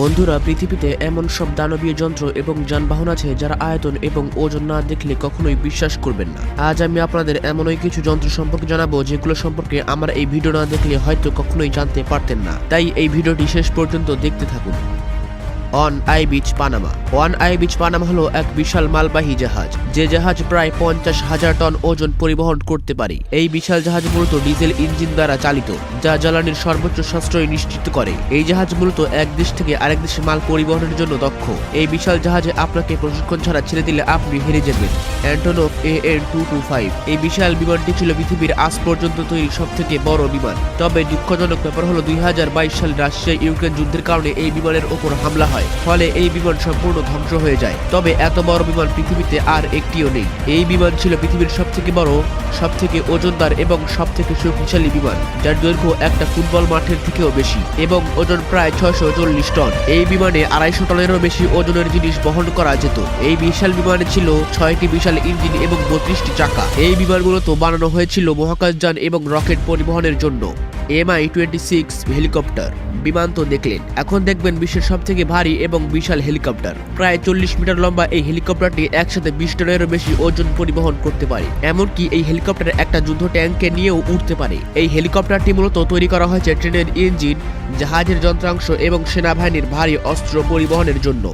বন্ধুরা, পৃথিবীতে এমন সব দানবীয় যন্ত্র এবং যানবাহন আছে যারা আয়তন এবং ওজন না দেখলে কখনোই বিশ্বাস করবেন না। আজ আমি আপনাদের এমনই কিছু যন্ত্র সম্পর্কে জানাব, যেগুলো সম্পর্কে আমার এই ভিডিও না দেখলে হয়তো কখনোই জানতে পারতেন না। তাই এই ভিডিওটি শেষ পর্যন্ত দেখতে থাকুন। অন আই বিচ পানামা ওয়ান আই বিচ পানামা হলো এক বিশাল মালবাহী জাহাজ। যে জাহাজ প্রায় পঞ্চাশ হাজার টন ওজন পরিবহন করতে পারে। এই বিশাল জাহাজ মূলত ডিজেল ইঞ্জিন দ্বারা চালিত, যা জ্বালানির সর্বোচ্চ সাশ্রয় নিশ্চিত করে। এই জাহাজ মূলত এক দেশ থেকে আরেক দেশে মাল পরিবহনের জন্য দক্ষ। এই বিশাল জাহাজে আপনাকে প্রশিক্ষণ ছাড়া ছেড়ে দিলে আপনি হেরে যাবেন Antonov A N two two five. এই বিশাল বিমানটি ছিল পৃথিবীর আজ পর্যন্ত তৈরি সব থেকে বড় বিমান। তবে দুঃখজনক ব্যাপার হলো দুই হাজার বাইশ সালে রাশিয়া ইউক্রেন যুদ্ধের কারণে এই বিমানের ওপর হামলা হয়। ফলে এই বিমান সম্পূর্ণ ধ্বংস হয়ে যায়। তবে এত বড় বিমান পৃথিবীতে আর একটিও নেই। এই বিমান ছিল পৃথিবীর সবথেকে বড় সব থেকে ওজনদার এবং সবথেকে শক্তিশালী বিমান, যার দৈর্ঘ্য একটা ফুটবল মাঠের থেকেও বেশি, এবং ওজন প্রায় ছয়শো চল্লিশ টন। এই বিমানে আড়াইশো টনেরও বেশি ওজনের জিনিস বহন করা যেত। এই বিশাল বিমানে ছিল ছয়টি বিশাল ইঞ্জিন এবং বত্রিশটি চাকা। এই বিমানগুলো তো বানানো হয়েছিল মহাকাশযান এবং রকেট পরিবহনের জন্য। MI twenty six helicopter. বিমান তো দেখলেন। এখন দেখবেন বিশ্বের সব থেকে ভারী এবং বিশাল হেলিকপ্টার। প্রায় চল্লিশ মিটার লম্বা এই হেলিকপ্টারটি একসাথে বিশ টনেরও বেশি ওজন পরিবহন করতে পারে। এমনকি এই হেলিকপ্টার একটা যুদ্ধ ট্যাঙ্কে নিয়েও উঠতে পারে। এই হেলিকপ্টারটি মূলত তৈরি করা হয়েছে ট্রেনের ইঞ্জিন, জাহাজের যন্ত্রাংশ এবং সেনাবাহিনীর ভারী অস্ত্র পরিবহনের জন্য।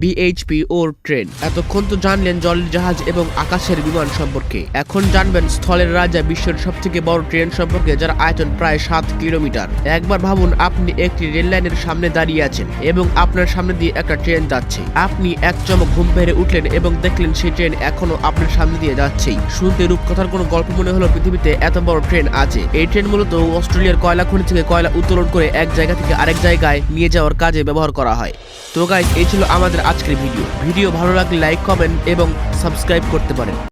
BHP ore train. এতক্ষণ তো জানলেন জলের জাহাজ এবং আকাশের বিমান সম্পর্কে। এখন জানবেন স্থলের রাজা বিশ্বের সব থেকে বড় ট্রেন সম্পর্কে, যার আয়তন প্রায় সাত কিলোমিটার। একবার ভাবুন, আপনি একটি রেল লাইনের সামনে দাঁড়িয়ে আছেন এবং আপনার সামনে দিয়ে একটা ট্রেন যাচ্ছে। আপনি এক চমক ঘুম পেরে উঠলেন এবং দেখলেন সেই ট্রেন এখনও আপনার সামনে দিয়ে যাচ্ছেই। শুনতে রূপকথার কোনো গল্প মনে হলো পৃথিবীতে এত বড় ট্রেন আছে। এই ট্রেন মূলত অস্ট্রেলিয়ার কয়লা খনি থেকে কয়লা উত্তোলন করে এক জায়গা থেকে আরেক জায়গায় নিয়ে যাওয়ার কাজে ব্যবহার করা হয়। তো গাইজ এই ছিল আমাদের আজকের ভিডিও। ভিডিও ভালো লাগলে লাইক কমেন্ট এবং সাবস্ক্রাইব করতে পারেন।